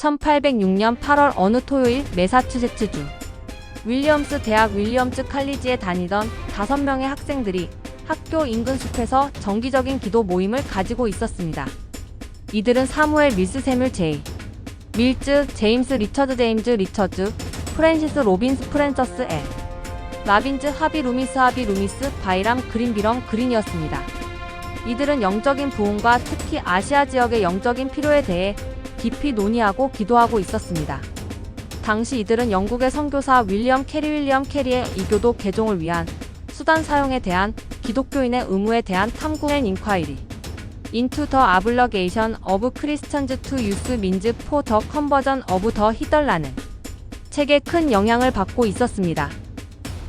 1806년 8월 어느 토요일 매사추세츠주 윌리엄스 대학 윌리엄스 칼리지에 다니던 5명의 학생들이 학교 인근 숲에서 정기적인 기도 모임을 가지고 있었습니다. 이들은 사무엘 밀스 세뮬 제이, 밀즈, 제임스 리처드 제임즈 리처즈, 프랜시스 로빈스 프랜서스 에, 라빈즈 하비 루미스 하비 루미스 바이람 그린비럼 그린이었습니다. 이들은 영적인 부흥과 특히 아시아 지역의 영적인 필요에 대해 깊이 논의하고 기도하고 있었습니다. 당시 이들은 영국의 선교사 윌리엄 캐리 윌리엄 캐리의 이교도 개종을 위한 수단 사용에 대한 기독교인의 의무에 대한 탐구 앤 인콰이리 Into the Obligation of Christians to Use Means for the Conversion of the 히덜라는 책에 큰 영향을 받고 있었습니다.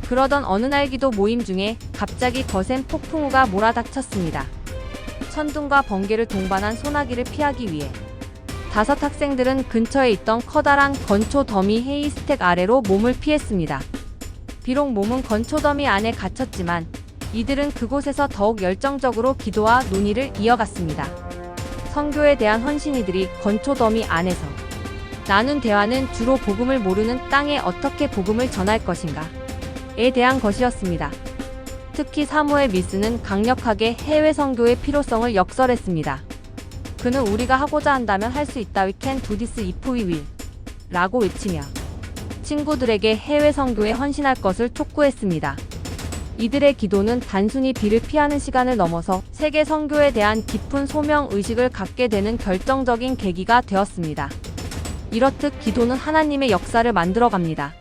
그러던 어느 날 기도 모임 중에 갑자기 거센 폭풍우가 몰아닥쳤습니다. 천둥과 번개를 동반한 소나기를 피하기 위해 다섯 학생들은 근처에 있던 커다란 건초 더미 헤이스택 아래로 몸을 피했습니다. 비록 몸은 건초 더미 안에 갇혔지만 이들은 그곳에서 더욱 열정적으로 기도와 논의를 이어갔습니다. 성교에 대한 헌신이들이 건초 더미 안에서 나눈 대화는 주로 복음을 모르는 땅에 어떻게 복음을 전할 것인가에 대한 것이었습니다. 특히 사무엘 미스는 강력하게 해외 선교의 필요성을 역설했습니다. 그는 우리가 하고자 한다면 할 수 있다. If we will. 라고 외치며 친구들에게 해외 선교에 헌신할 것을 촉구했습니다. 이들의 기도는 단순히 비를 피하는 시간을 넘어서 세계 선교에 대한 깊은 소명 의식을 갖게 되는 결정적인 계기가 되었습니다. 이렇듯 기도는 하나님의 역사를 만들어 갑니다.